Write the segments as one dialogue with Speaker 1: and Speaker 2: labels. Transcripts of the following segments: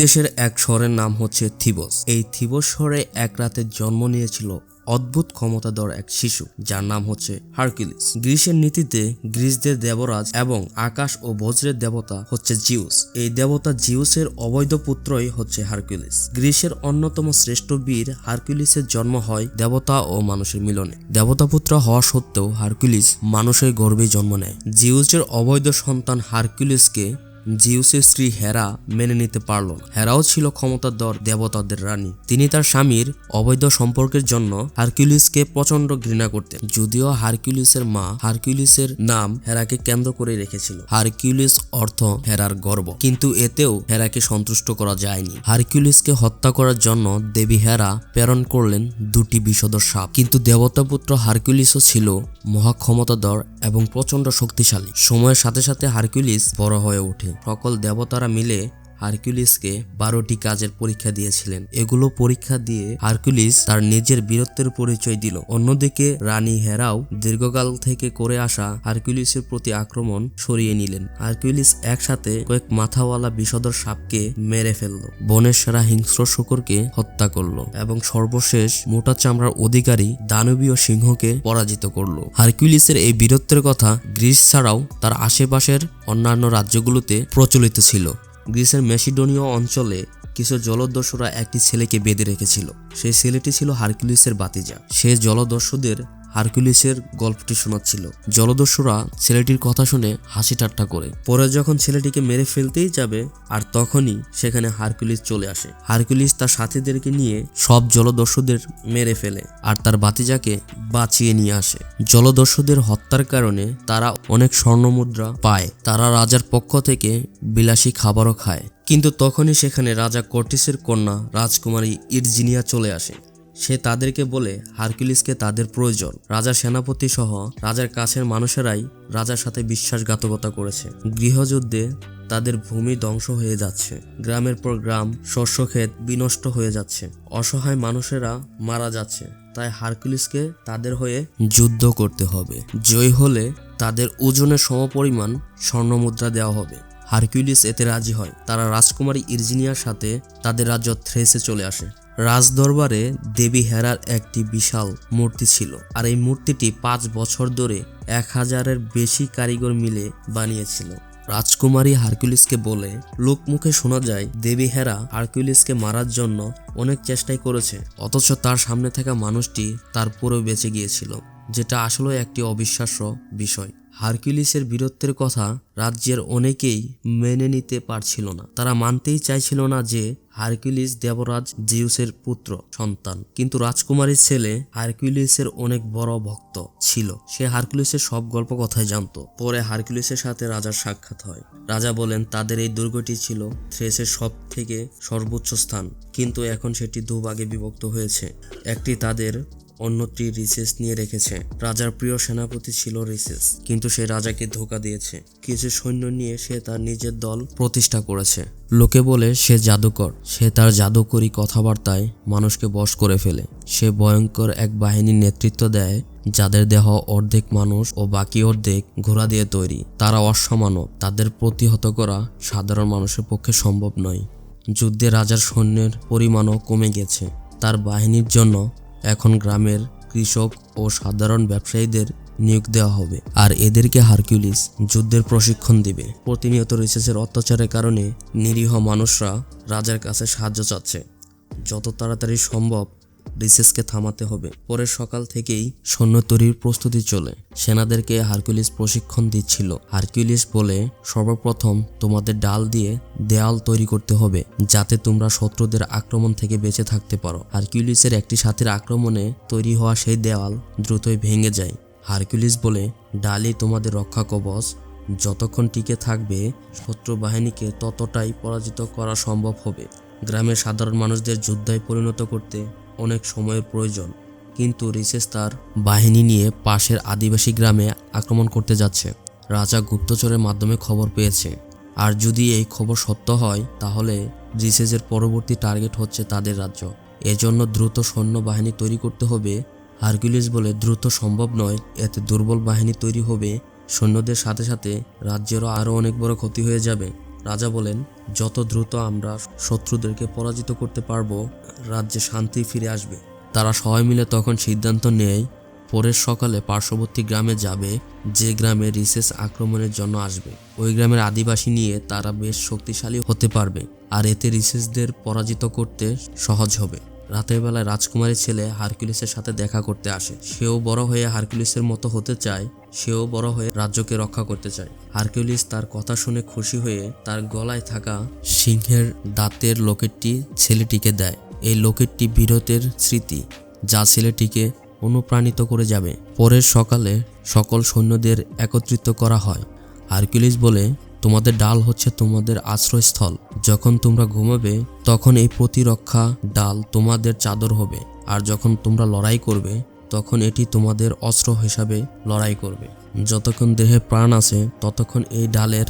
Speaker 1: দেশের এক শহরের নাম হচ্ছে থিবস। এই থিবস শহরে এক রাতে জন্ম নিয়েছিল অদ্ভুত ক্ষমতাধর এক শিশু, যার নাম হচ্ছে হারকিউলিস গ্রিসের নীতিতে গ্রিসদের দেবরাজ এবং আকাশ ও বজ্রের দেবতা হচ্ছে জিউস। এই দেবতা জিউসের অবৈধ পুত্রই হচ্ছে হারকিউলিস গ্রিসের অন্যতম শ্রেষ্ঠ বীর হারকিউলিসের জন্ম হয় দেবতা ও মানুষের মিলনে। দেবতা পুত্র হওয়া সত্ত্বেও হারকিউলিস মানুষের গর্ভে জন্ম নেয়। জিউসের অবৈধ সন্তান হারকিউলিসকে জিউসের স্ত্রী হেরা মেনে নিতে পারল হেরাও ছিল ক্ষমতাধর দেবতাদের রানী। তিনি তার স্বামীর অবৈধ সম্পর্কের জন্য হারকিউলিসকে প্রচণ্ড ঘৃণা করতেন। যদিও হারকিউলিসের মা হারকিউলিসের নাম হেরাকে কেন্দ্র করে রেখেছিল। হারকিউলিস অর্থ হেরার গর্ব। কিন্তু এতেও হেরাকে সন্তুষ্ট করা যায়নি। হারকিউলিসকে হত্যা করার জন্য দেবী হেরা প্রেরণ করলেন দুটি বিষধর সাপ। কিন্তু দেবতাপুত্র হারকিউলিসও ছিল মহা ক্ষমতাধর এবং প্রচণ্ড শক্তিশালী। সময়ের সাথে সাথে হারকিউলিস বড় হয়ে ওঠে। সকল দেবতারা মিলে হারকিউলিসকে বারোটি কাজের পরীক্ষা দিয়েছিলেন। এগুলো পরীক্ষা দিয়ে হারকিউলিস তার নিজের বীরত্বের পরিচয় দিল। অন্যদিকে রানী হেরাও দীর্ঘকাল থেকে করে আসা হারকিউলিসের প্রতি আক্রমণ সরিয়ে নিলেন। হারকিউলিস একসাথে কয়েক মাথাওয়ালা বিষধর সাপকে মেরে ফেলল। বনের সেরা হিংস্র শুকরকে হত্যা করল এবং সর্বশেষ মোটা চামড়ার অধিকারী দানবীয় সিংহকে পরাজিত করল। হারকিউলিসের এই বীরত্বের কথা গ্রিস ছাড়াও তার আশেপাশের অন্যান্য রাজ্যগুলোতে প্রচলিত ছিল। গ্রিসের মেসিডোনীয় অঞ্চলে কিছু জলদস্যুরা একটি ছেলেকে বেঁধে রেখেছিল। সেই ছেলেটি ছিল হারকিউলিসের বাতিজা সে জলদস্যুদের হারকিউলিসের গল্পটি শোনাচ্ছিল। জলদস্যুরা ছেলেটির কথা শুনে হাসি ঠাট্টা করে। পরে যখন ছেলেটিকে মেরে ফেলতেই যাবে, আর তখনই সেখানে হারকিউলিস চলে আসে। হারকিউলিস তার সাথীদেরকে নিয়ে সব জলদস্যুদের মেরে ফেলে আর তার বাতিজাকে বাঁচিয়ে নিয়ে আসে। জলদস্যুদের হত্যার কারণে তারা অনেক স্বর্ণমুদ্রা পায়। তারা রাজার পক্ষ থেকে বিলাসী খাবারও খায়। কিন্তু তখনই সেখানে রাজা কর্টিসের কন্যা রাজকুমারী ইরজিনিয়া চলে আসে। সে তাদেরকে বলে হারকিউলিসকে তাদের প্রয়োজন। রাজার সেনাপতি সহ রাজার কাছের মানুষেরাই রাজার সাথে বিশ্বাসঘাতকতা করেছে। গৃহযুদ্ধে তাদের ভূমি ধ্বংস হয়ে যাচ্ছে। গ্রামের পর গ্রাম শস্যক্ষেত বিনষ্ট হয়ে যাচ্ছে। অসহায় মানুষেরা মারা যাচ্ছে। তাই হারকিউলিসকে তাদের হয়ে যুদ্ধ করতে হবে। জয় হলে তাদের ওজনের সমপরিমাণ স্বর্ণমুদ্রা দেওয়া হবে। হারকিউলিস এতে রাজি হয়। তারা রাজকুমারী ইর্জিনিয়ার সাথে তাদের রাজ্য থ্রেসে চলে আসে। রাজদরবারে দেবী হেরার একটি বিশাল মূর্তি ছিল আর এই মূর্তিটি পাঁচ বছর ধরে এক হাজারের বেশি কারিগর মিলে বানিয়েছিল। রাজকুমারী হারকিউলিসকে বলে, লোকমুখে শোনা যায়, দেবী হেরা হারকিউলিসকে মারার জন্য অনেক চেষ্টাই করেছে, অথচ তার সামনে থাকা মানুষটি তার পুরো বেঁচে গিয়েছিল, যেটা আসলে একটি অবিশ্বাস্য বিষয়। হারকিউলিসের বীরত্বের কথা রাজ্যের অনেকেই মেনে নিতে পারছিল না। তারা মানতেই চাইছিল না যে হারকিউলিস দেবরাজ জিউসের পুত্র, সন্তান। কিন্তু রাজকুমারীর ছেলে হারকিউলিসের অনেক বড় ভক্ত ছিল। সে হারকিউলিসের সব গল্প কথাই জানতো। পরে হারকিউলিসের সাথে রাজার সাক্ষাৎ হয়। রাজা বলেন, তাদের এই দুর্গটি ছিল থ্রেসের সব থেকে সর্বোচ্চ স্থান। কিন্তু এখন সেটি দুভাগে বিভক্ত হয়েছে। একটি তাদের অন্যটি রিসেস নিয়ে রেখেছে। রাজার প্রিয় সেনাপতি ছিল রিসেস, কিন্তু সে রাজাকে ধোকা দিয়েছে। কিছু সৈন্য নিয়ে সে তার নিজের দল প্রতিষ্ঠা করেছে। লোকে বলে, সে জাদুকর। সে তার জাদুকরি কথাবার্তায় মানুষকে বশ করে ফেলে। সে ভয়ঙ্কর এক বাহিনীর নেতৃত্ব দেয়, যাদের দেহ অর্ধেক মানুষ ও বাকি অর্ধেক ঘোড়া দিয়ে তৈরি। তারা অসমানব তাদের প্রতিহত করা সাধারণ মানুষের পক্ষে সম্ভব নয়। যুদ্ধে রাজার সৈন্যের পরিমাণও কমে গেছে। তার বাহিনীর জন্য এখন গ্রামের কৃষক ও সাধারণ ব্যবসায়ীদের নিয়োগ দেওয়া হবে। আর এদেরকে হারকিউলিস যুদ্ধের প্রশিক্ষণ দিবে। প্রতিনিয়ত রিসেসের অত্যাচারের কারণে নিরীহ মানুষরা রাজার কাছে সাহায্য চাচ্ছে। যত তাড়াতাড়ি সম্ভব রিসেসকে থামাতে হবে। পরের সকাল থেকেই সৈন্য তৈরির প্রস্তুতি চলে। সেনাদেরকে হারকিউলিস প্রশিক্ষণ দিচ্ছিল। হারকিউলিস বলে, সর্বপ্রথম তোমাদের ডাল দিয়ে দেয়াল তৈরি করতে হবে, যাতে তোমরা শত্রুদের আক্রমণ থেকে বেঁচে থাকতে পারো। হারকিউলিসের একটি সাথীর আক্রমণে তৈরি হওয়া সেই দেওয়াল দ্রুতই ভেঙে যায়। হারকিউলিস বলে, ডালই তোমাদের রক্ষা কবচ। যতক্ষণ টিকে থাকবে, শত্রু বাহিনীকে ততটাই পরাজিত করা সম্ভব হবে। গ্রামের সাধারণ মানুষদের যুদ্ধায় পরিণত করতে অনেক সময়ের প্রয়োজন, কিন্তু রিসেস তার বাহিনী নিয়ে পাশের আদিবাসী গ্রামে আক্রমণ করতে যাচ্ছে। রাজা গুপ্তচরের মাধ্যমে খবর পেয়েছে। আর যদি এই খবর সত্য হয়, তাহলে রিসেসের পরবর্তী টার্গেট হচ্ছে তাদের রাজ্য। এজন্য দ্রুত সৈন্য বাহিনী তৈরি করতে হবে। হারকিউলিস বলে, দ্রুত সম্ভব নয়, এতে দুর্বল বাহিনী তৈরি হবে। সৈন্যদের সাথে সাথে রাজ্যেরও আরও অনেক বড় ক্ষতি হয়ে যাবে। রাজা বলেন, যত দ্রুত আমরা শত্রুদেরকে পরাজিত করতে পারব, রাজ্যে শান্তি ফিরে আসবে। তারা সবাই মিলে তখন সিদ্ধান্ত নেয়, পরের সকালে পার্শ্ববর্তী গ্রামে যাবে, যে গ্রামে রিসেস আক্রমণের জন্য আসবে। ওই গ্রামের আদিবাসী নিয়ে তারা বেশ শক্তিশালী হতে পারবে, আর এতে রিসেসদের পরাজিত করতে সহজ হবে। রাতের বেলায় রাজকুমারী ছেলে হারকিউলিসের সাথে দেখা করতে আসে। সেও বড় হয়ে হারকিউলিসের মতো হতে চায়, সেও বড় হয়ে রাজ্যকে রক্ষা করতে চায়। হারকিউলিস তার কথা শুনে খুশি হয়ে তার গলায় থাকা সিংহের দাঁতের লোকেটটি ছেলেটিকে দেয়। এই লোকেটটি বীরতের স্মৃতি, যা ছেলেটিকে অনুপ্রাণিত করে যাবে। পরের সকালে সকল সৈন্যদের একত্রিত করা হয়। হারকিউলিস বলে তোমাদের ডাল হচ্ছে তোমাদের আশ্রয়স্থল। যখন তোমরা ঘুমাবে, তখন এই প্রতিরক্ষা ডাল তোমাদের চাদর হবে। আর যখন তোমরা লড়াই করবে, তখন এটি তোমাদের অস্ত্র হিসাবে লড়াই করবে। যতক্ষণ দেহে প্রাণ আছে, ততক্ষণ এই ডালের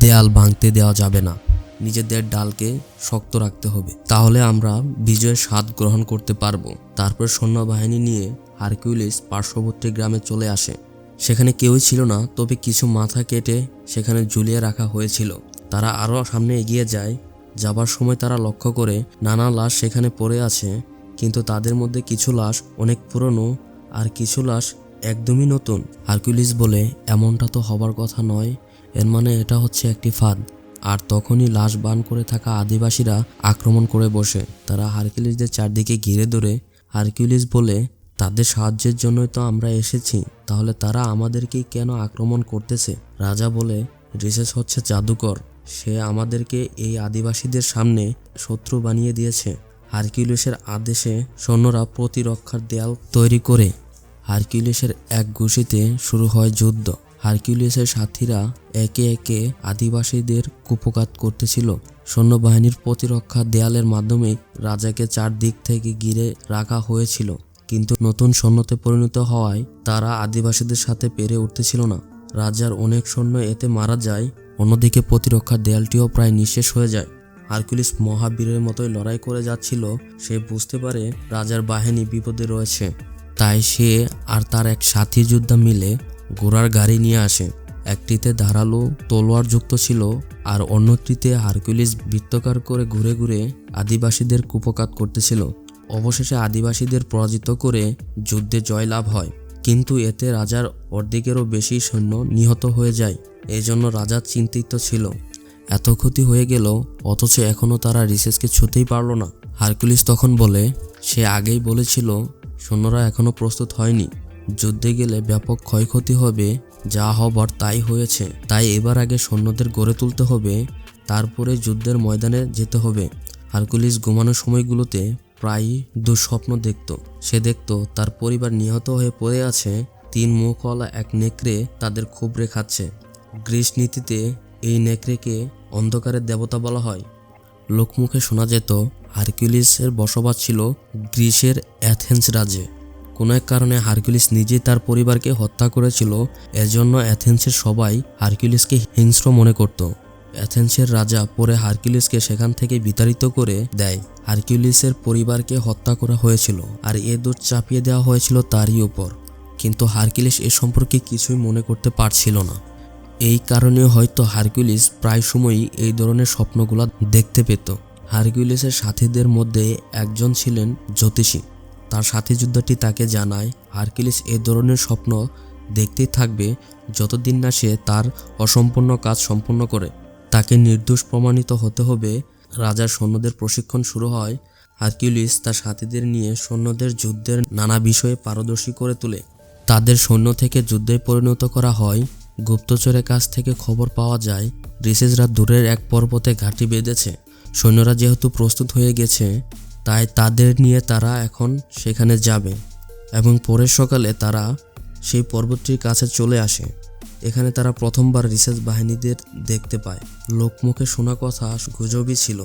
Speaker 1: দেয়াল ভাঙতে দেওয়া যাবে না। নিজেদের ডালকে শক্ত রাখতে হবে। তাহলে আমরা বিজয়ের স্বাদ গ্রহণ করতে পারব। তারপর সৈন্যবাহিনী নিয়ে হারকিউলিস পার্শ্ববর্তী গ্রামে চলে আসে। সেখানে কেউই ছিল না, তবে কিছু মাথা কেটে সেখানে ঝুলিয়ে রাখা হয়েছিল। তারা আরও সামনে এগিয়ে যায়, যাবার সময় তারা লক্ষ্য করে নানা লাশ সেখানে পড়ে আছে, কিন্তু তাদের মধ্যে কিছু লাশ অনেক পুরনো আর কিছু লাশ একদমই নতুন। হারকিউলিস বলে, এমনটা তো হবার কথা নয়। এর মানে এটা হচ্ছে একটি ফাঁদ। আর তখনই লাশ বান করে থাকা আদিবাসীরা আক্রমণ করে বসে। তারা হারকিউলিসদের চারদিকে ঘিরে ধরে। হারকিউলিস বলে তাদের সাহায্যের জন্যই তো আমরা এসেছি, তাহলে তারা আমাদেরকেই কেন আক্রমণ করতেছে? রাজা বলে, রিসেস হচ্ছে জাদুকর, সে আমাদেরকে এই আদিবাসীদের সামনে শত্রু বানিয়ে দিয়েছে। হারকিউলিসের আদেশে সৈন্যরা প্রতিরক্ষার দেয়াল তৈরি করে হারকিউলিসের এক ঘুষিতে শুরু হয় যুদ্ধ। হারকিউলিসের সাথীরা একে একে আদিবাসীদের কুপকাত করতেছিল। সৈন্যবাহিনীর প্রতিরক্ষা দেয়ালের মাধ্যমে রাজাকে চারদিক থেকে ঘিরে রাখা হয়েছিল। কিন্তু নতুন সৈন্যতে পরিণত হওয়ায় তারা আদিবাসীদের সাথে পেরে উঠতেছিল না। রাজার অনেক সৈন্য এতে মারা যায়, অন্যদিকে প্রতিরক্ষার দেয়ালটিও প্রায় নিঃশেষ হয়ে যায়। হারকুলিস মহাবীরের মতোই লড়াই করে যাচ্ছিল, সে বুঝতে পারে রাজার বাহিনী বিপদে রয়েছে। তাই সে আর তার এক সাথী যোদ্ধা মিলে ঘোড়ার গাড়ি নিয়ে আসে। একটিতে ধারালো তলোয়ার যুক্ত ছিল আর অন্যটিতে হারকুলিস বৃত্তকার করে ঘুরে ঘুরে আদিবাসীদের কুপকাত করতেছিল। অবশেষে আদিবাসীদের পরাজিত করে যুদ্ধে জয়লাভ হয়। কিন্তু এতে রাজার অর্ধেকেরও বেশি সৈন্য নিহত হয়ে যায়। এজন্য রাজা চিন্তিত ছিল। এত ক্ষতি হয়ে গেল, অথচ এখনও তারা রিসেসকে ছুতেই পারল না। হারকুলিস তখন বলে, সে আগেই বলেছিল, সৈন্যরা এখনও প্রস্তুত হয়নি। যুদ্ধে গেলে ব্যাপক ক্ষয়ক্ষতি হবে, যা হবার তাই হয়েছে। তাই এবার আগে সৈন্যদের গড়ে তুলতে হবে, তারপরে যুদ্ধের ময়দানে যেতে হবে। হারকুলিস ঘুমানোর সময়গুলোতে প্রায়ই দুঃস্বপ্ন দেখত। সে দেখত তার পরিবার নিহত হয়ে পড়ে আছে, তিন মুখওয়ালা এক নেকড়ে তাদের খুবড়ে খাচ্ছে গ্রীস নীতিতে এই নেকড়েকে অন্ধকারের দেবতা বলা হয়। লোকমুখে শোনা যেত, হারকিউলিসের বসবাস ছিল গ্রিসের অ্যাথেন্স রাজ্যে। কোনো এক কারণে হারকিউলিস নিজেই তার পরিবারকে হত্যা করেছিল, এজন্য অ্যাথেন্সের সবাই হারকিউলিসকে হিংস্র মনে করত। অ্যাথেন্সের রাজা পরে হারকিউলিসকে সেখান থেকে বিতাড়িত করে দেয়। হারকিউলিসের পরিবারকে হত্যা করা হয়েছিল আর এ দোষ চাপিয়ে দেওয়া হয়েছিল তারই উপর। কিন্তু হারকিউলিস এ সম্পর্কে কিছুই মনে করতে পারছিল না। এই কারণে হয়তো হারকিউলিস প্রায় সময়ই এই ধরনের স্বপ্নগুলো দেখতে পেত। হারকিউলিসের সাথীদের মধ্যে একজন ছিলেন জ্যোতিষী। তার সাথী যুদ্ধটি তাকে জানায় হারকিউলিস এ ধরনের স্বপ্ন দেখতেই থাকবে যতদিন না সে তার অসম্পূর্ণ কাজ সম্পূর্ণ করে। তাকে নির্দোষ প্রমাণিত হতে হবে। রাজার সৈন্যদের প্রশিক্ষণ শুরু হয়। হারকিউলিস তার সাথীদের নিয়ে সৈন্যদের যুদ্ধের নানা বিষয়ে পারদর্শী করে তোলে। তাদের সৈন্য থেকে যুদ্ধে পরিণত করা হয়। গুপ্তচরের কাছ থেকে খবর পাওয়া যায়, রিসেসরা দূরের এক পর্বতে ঘাঁটি বেঁধেছে। সৈন্যরা যেহেতু প্রস্তুত হয়ে গেছে, তাই তাদের নিয়ে তারা এখন সেখানে যাবে এবং পরের সকালে তারা সেই পর্বতটির কাছে চলে আসে। এখানে তারা প্রথমবার রিসার্চ বাহিনীদের দেখতে পায়। লোকমুখে শোনা কথা গুজবই ছিল।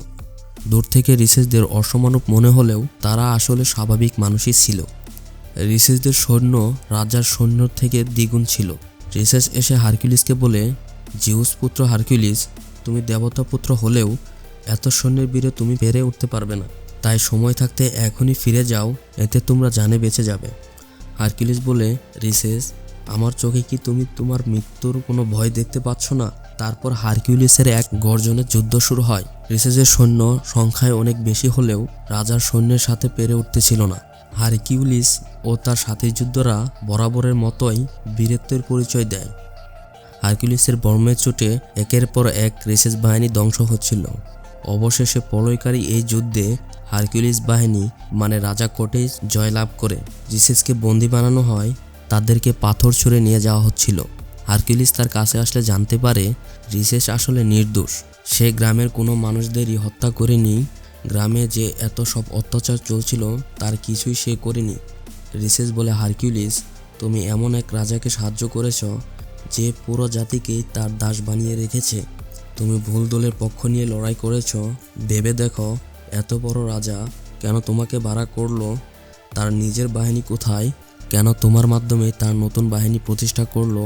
Speaker 1: দূর থেকে রিসেসদের অসমানব মনে হলেও তারা আসলে স্বাভাবিক মানুষই ছিল। রিসেসদের সৈন্য রাজার সৈন্য থেকে দ্বিগুণ ছিল। রিসেস এসে হারকিউলিসকে বলে, জিউস পুত্র হারকিউলিস, তুমি দেবতা পুত্র হলেও এত সৈন্যের বীরে তুমি পেরে উঠতে পারবে না। তাই সময় থাকতে এখনই ফিরে যাও, এতে তোমরা জানে বেঁচে যাবে। হারকিউলিস বলে, রিসেস আমার চোখে কি তুমি তোমার মৃত্যুর কোনো ভয় দেখতে পাচ্ছ না? তারপর হারকিউলিসের এক গর্জনের যুদ্ধ শুরু হয়। রিসেসের সৈন্য সংখ্যায় অনেক বেশি হলেও রাজার সৈন্যের সাথে পেরে উঠতেছিল না। হারকিউলিস ও তার সাথী যুদ্ধরা বরাবরের মতোই বীরত্বের পরিচয় দেয়। হারকিউলিসের বর্মের চোটে একের পর এক রেসেস বাহিনী ধ্বংস হচ্ছিল। অবশেষে পলয়কারী এই যুদ্ধে হারকিউলিস বাহিনী মানে রাজা কোটেজ, জয়লাভ করে। রিসেসকে বন্দি বানানো হয় তাদেরকে পাথর ছুঁড়ে নিয়ে যাওয়া হচ্ছিল। হারকিউলিস তার কাছে আসলে জানতে পারে, রিসেস আসলে নির্দোষ। সে গ্রামের কোনো মানুষদেরই হত্যা করেনি। গ্রামে যে এত সব অত্যাচার চলছিল, তার কিছুই সে করেনি। রিসেস বলে, হারকিউলিস, তুমি এমন এক রাজাকে সাহায্য করেছ যে পুরো জাতিকেই তার দাস বানিয়ে রেখেছে। তুমি ভুল দলের পক্ষ নিয়ে লড়াই করেছ। ভেবে দেখো, এত বড় রাজা কেন তোমাকে ভাড়া করল? তার নিজের বাহিনী কোথায়? কেন তোমার মাধ্যমে তার নতুন বাহিনী প্রতিষ্ঠা করল?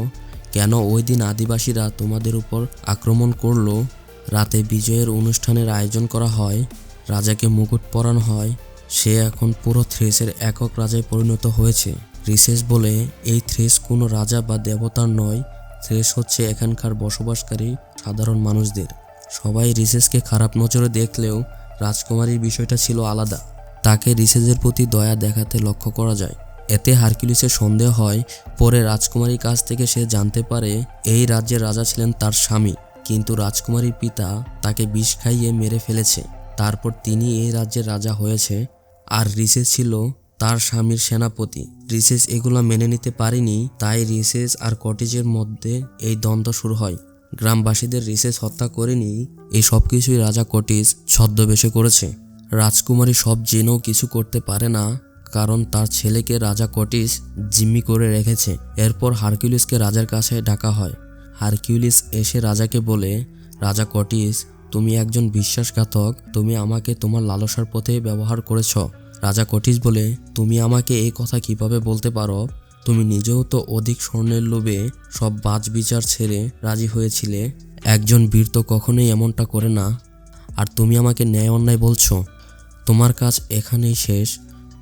Speaker 1: কেন ওই দিন আদিবাসীরা তোমাদের উপর আক্রমণ করল? রাতে বিজয়ের অনুষ্ঠানের আয়োজন করা হয়, রাজাকে মুকুট পরানো হয়, সে এখন পুরো থ্রেসের একক রাজায় পরিণত হয়েছে। রিসেস বলে, এই থ্রেস কোনো রাজা বা দেবতার নয়, থ্রেস হচ্ছে এখানকার বসবাসকারী সাধারণ মানুষদের। সবাই রিসেসকে খারাপ নজরে দেখলেও রাজকুমারীর বিষয়টা ছিল আলাদা। তাকে রিসেসের প্রতি দয়া দেখাতে লক্ষ্য করা যায়। এতে হারকিউলিসের সন্দেহ হয়, পরে রাজকুমারীর কাছ থেকে সে জানতে পারে এই রাজ্যের রাজা ছিলেন তার স্বামী। কিন্তু রাজকুমারীর পিতা তাকে বিষ খাইয়ে মেরে ফেলেছে। তারপর তিনি এই রাজ্যের রাজা হয়েছে। আর রিসেস ছিল তার স্বামীর সেনাপতি। রিসেস এগুলো মেনে নিতে পারেনি, তাই রিসেস আর কটেজের মধ্যে এই দ্বন্দ্ব শুরু হয়। গ্রামবাসীদের রিসেস হত্যা করেনি, এই সব কিছুই রাজা কটিস ছদ্মবেশে করেছে। রাজকুমারী সব জেনেও কিছু করতে পারে না কারণ তার ছেলেকে রাজা কটিস জিম্মি করে রেখেছে। এরপর হারকিউলিসকে রাজার কাছে ডাকা হয়। হারকিউলিস এসে রাজাকে বলে, রাজা কটিস তুমি একজন বিশ্বাসঘাতক। তুমি আমাকে তোমার লালসার পথে ব্যবহার করেছ। রাজা কটিস বলে, তুমি আমাকে এই কথা কীভাবে বলতে পারো? তুমি নিজেও তো অধিক স্বর্ণের লোভে সব বাজ বিচার ছেড়ে রাজি হয়েছিলে। একজন বীর তো কখনোই এমনটা করে না। আর তুমি আমাকে ন্যায় অন্যায় বলছো। তোমার কাজ এখানেই শেষ।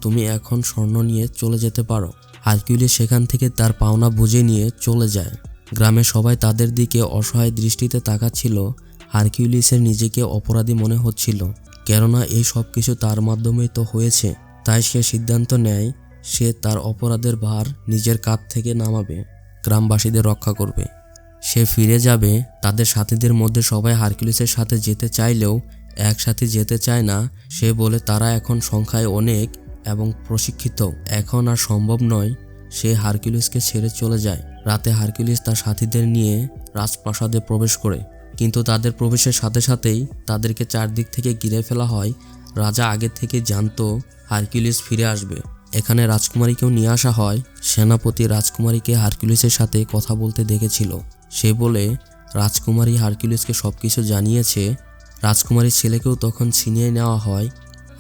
Speaker 1: তুমি এখন স্বর্ণ নিয়ে চলে যেতে পারো। হারকিউলিস সেখান থেকে তার পাওনা বুঝে নিয়ে চলে যায়। গ্রামে সবাই তাদের দিকে অসহায় দৃষ্টিতে তাকাচ্ছিল। হারকিউলিসের নিজেকে অপরাধী মনে হচ্ছিল। কেননা এই সব কিছু তার মাধ্যমেই তো হয়েছে। তাই সে সিদ্ধান্ত নেয়, সে তার অপরাধের ভার নিজের কাঁধ থেকে নামাবে, গ্রামবাসীদের রক্ষা করবে। সে ফিরে যাবে, তাদের সাথীদের মধ্যে সবাই হারকিউলিসের সাথে যেতে চাইলেও, একসাথে যেতে চায় না। সে বলে, তারা এখন সংখ্যায় অনেক এবং প্রশিক্ষিত। এখন আর সম্ভব নয় সে হারকিউলিসকে ছেড়ে চলে যায়। রাতে হারকিউলিস তার সাথীদের নিয়ে রাজপ্রাসাদে প্রবেশ করে। কিন্তু তাদের প্রবেশের সাথে সাথেই তাদেরকে চারদিক থেকে ঘিরে ফেলা হয়। রাজা আগে থেকে জানতো হারকিউলিস ফিরে আসবে। এখানে রাজকুমারীকেও নিয়ে আসা হয়। সেনাপতি রাজকুমারীকে হারকিউলিসের সাথে কথা বলতে দেখেছিল। সে বলে, রাজকুমারী হারকিউলিসকে সব কিছু জানিয়েছে। রাজকুমারীর ছেলেকেও তখন ছিনিয়ে নেওয়া হয়।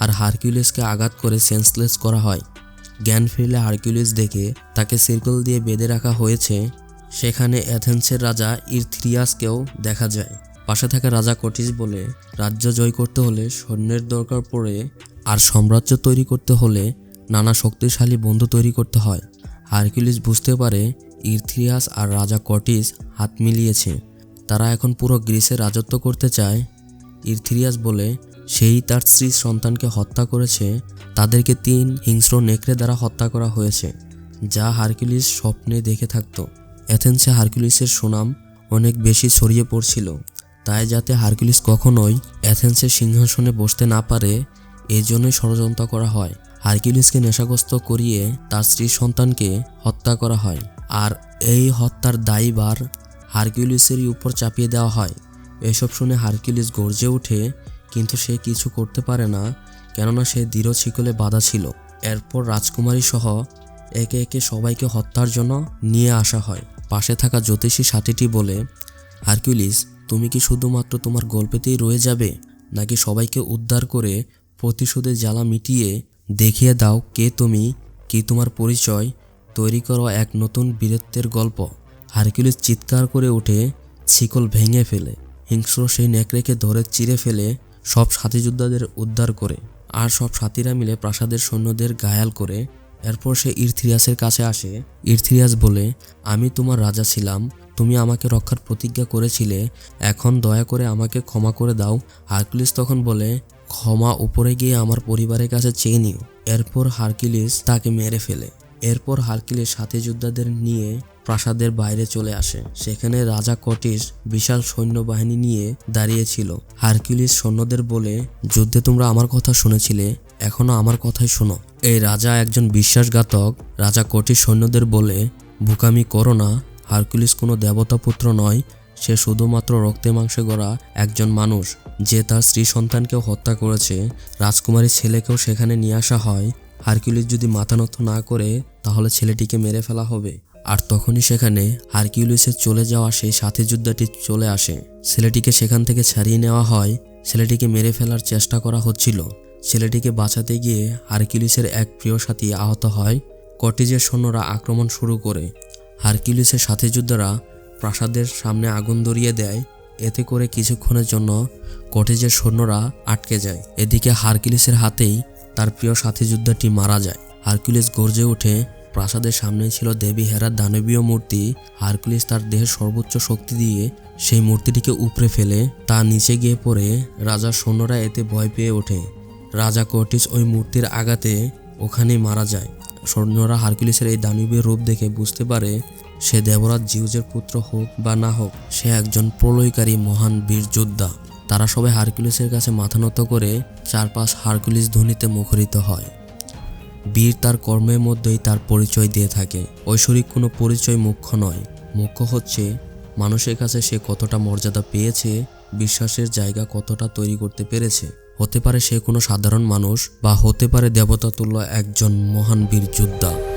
Speaker 1: আর হারকিউলিসকে আঘাত করে সেন্সলেস করা হয়। জ্ঞান ফিরলে হারকিউলিস দেখে তাকে সার্কেল দিয়ে বেঁধে রাখা হয়েছে। সেখানে অ্যাথেন্সের রাজা ইরথ্রিয়াসকেও দেখা যায়। পাশে থাকা রাজা কটিস বলে, রাজ্য জয় করতে হলে সৈন্যের দরকার পড়ে আর সাম্রাজ্য তৈরি করতে হলে নানা শক্তিশালী বন্ধু তৈরি করতে হয়। হারকিউলিস বুঝতে পারে ইরথ্রিয়াস আর রাজা কটিস হাত মিলিয়েছে। তারা এখন পুরো গ্রিসে রাজত্ব করতে চায়। ইরথিরিয়াস বলে সেই তার স্ত্রী সন্তানকে হত্যা করেছে, তাদেরকে তিন হিংস্র নেকড়ে দ্বারা হত্যা করা হয়েছে, যা হারকিউলিস স্বপ্নে দেখে থাকত। অ্যাথেন্সে হারকিউলিসের সুনাম অনেক বেশি ছড়িয়ে পড়ছিল, তাই যাতে হারকিউলিস কখনোই অ্যাথেন্সের সিংহাসনে বসতে না পারে এই জন্যই ষড়যন্ত্র করা হয়। হারকিউলিসকে নেশাগ্রস্ত করিয়ে তার স্ত্রী সন্তানকে হত্যা করা হয়, আর এই হত্যার দায়ীবার হারকিউলিসেরই উপর চাপিয়ে দেওয়া হয়। এসব শুনে হারকিউলিস গর্জে ওঠে কিন্তু সে কিছু করতে পারে না, কেননা সে দৃঢ় শিকলে বাধা ছিল। এরপর রাজকুমারী সহ একে একে সবাইকে হত্যার জন্য নিয়ে আসা হয়। পাশে থাকা জ্যোতিষী সাথীটি বলে, হারকিউলিস, তুমি কি শুধুমাত্র তোমার গল্পেতেই রয়ে যাবে, নাকি সবাইকে উদ্ধার করে প্রতিশোধের জ্বালা মিটিয়ে দেখিয়ে দাও কে তুমি, কি তোমার পরিচয়, তৈরি করো এক নতুন বীরত্বের গল্প? হারকিউলিস চিৎকার করে উঠে শিকল ভেঙে ফেলে। হিংস্র সেই নেকড়েকে ধরে চিরে ফেলে সব সাথী যোদ্ধাদের উদ্ধার করে আর সব সাথীরা মিলে প্রাসাদের সৈন্যদের ঘায়াল করে এরপর সে ইরথিরিয়াসের কাছে আসে। ইরথিরিয়াস বলে, আমি তোমার রাজা ছিলাম, তুমি আমাকে রক্ষার প্রতিজ্ঞা করেছিলে, এখন দয়া করে আমাকে ক্ষমা করে দাও। হারকুলিস তখন বলে, ক্ষমা উপরে গিয়ে আমার পরিবারের কাছে চেয়ে নিও। এরপর হারকিলিস তাকে মেরে ফেলে। এরপর হারকিলিস সাথী যোদ্ধাদের নিয়ে প্রাসাদের বাইরে চলে আসে। সেখানে রাজা কটিস বিশাল সৈন্যবাহিনী নিয়ে দাঁড়িয়েছিল। হারকিউলিস সৈন্যদের বলে, যুদ্ধে তোমরা আমার কথা শুনেছিলে, এখনও আমার কথাই শোনো। এই রাজা একজন বিশ্বাসঘাতক, রাজা কটিস সৈন্যদের বলে বুকামি করো না, হারকুলিস কোনো দেবতা পুত্র নয়, সে শুধুমাত্র রক্তে মাংসে গড়া একজন মানুষ, যে তার স্ত্রী সন্তানকেও হত্যা করেছে। রাজকুমারীর ছেলেকেও সেখানে নিয়ে আসা হয়। হারকিউলিস যদি মাথা নত না করে, তাহলে ছেলেটিকে মেরে ফেলা হবে। আর তখনই সেখানে হারকিউলিসের চলে যাওয়া সেই সাথী যোদ্ধাটি চলে আসে। ছেলেটিকে সেখান থেকে ছাড়িয়ে নেওয়া হয়। ছেলেটিকে মেরে ফেলার চেষ্টা করা হচ্ছিল। ছেলেটিকে বাঁচাতে গিয়ে হারকিউলিসের এক প্রিয় সাথী আহত হয়। কটিজের সৈন্যরা আক্রমণ শুরু করে। হারকিউলিসের সাথী যোদ্ধারা প্রাসাদের সামনে আগুন ধরিয়ে দেয়। এতে করে কিছুক্ষণের জন্য কটেজের সৈন্যরা আটকে যায়। এদিকে হারকিউলিসের হাতেই তার প্রিয় সাথী যোদ্ধাটি মারা যায়। হারকিউলিস গর্জে ওঠে। প্রাসাদের সামনে ছিল দেবী হেরার দানবীয় মূর্তি। হারকুলিস তার দেহের সর্বোচ্চ শক্তি দিয়ে সেই মূর্তিটিকে উপড়ে ফেলে। তা নিচে গিয়ে পড়ে। রাজার সৈন্যরা এতে ভয় পেয়ে ওঠে। রাজা কর্টিস ওই মূর্তির আঘাতে ওখানেই মারা যায়। সৈন্যরা হারকুলিসের এই দানবীয় রূপ দেখে বুঝতে পারে, সে দেবরাজ জিউজের পুত্র হোক বা না হোক, সে একজন প্রলয়কারী মহান বীর যোদ্ধা। তারা সবাই হারকুলিসের কাছে মাথা নত করে চারপাশ হারকুলিস ধ্বনিতে মুখরিত হয়। বীর তার কর্মের মধ্যেই তার পরিচয় দিয়ে থাকে। ঐশ্বরিক কোনো পরিচয় মুখ্য নয়। মুখ্য হচ্ছে, মানুষের কাছে সে কতটা মর্যাদা পেয়েছে, বিশ্বাসের জায়গা কতটা তৈরি করতে পেরেছে। হতে পারে সে কোনো সাধারণ মানুষ বা হতে পারে দেবতা তুল্য একজন মহান বীর যোদ্ধা।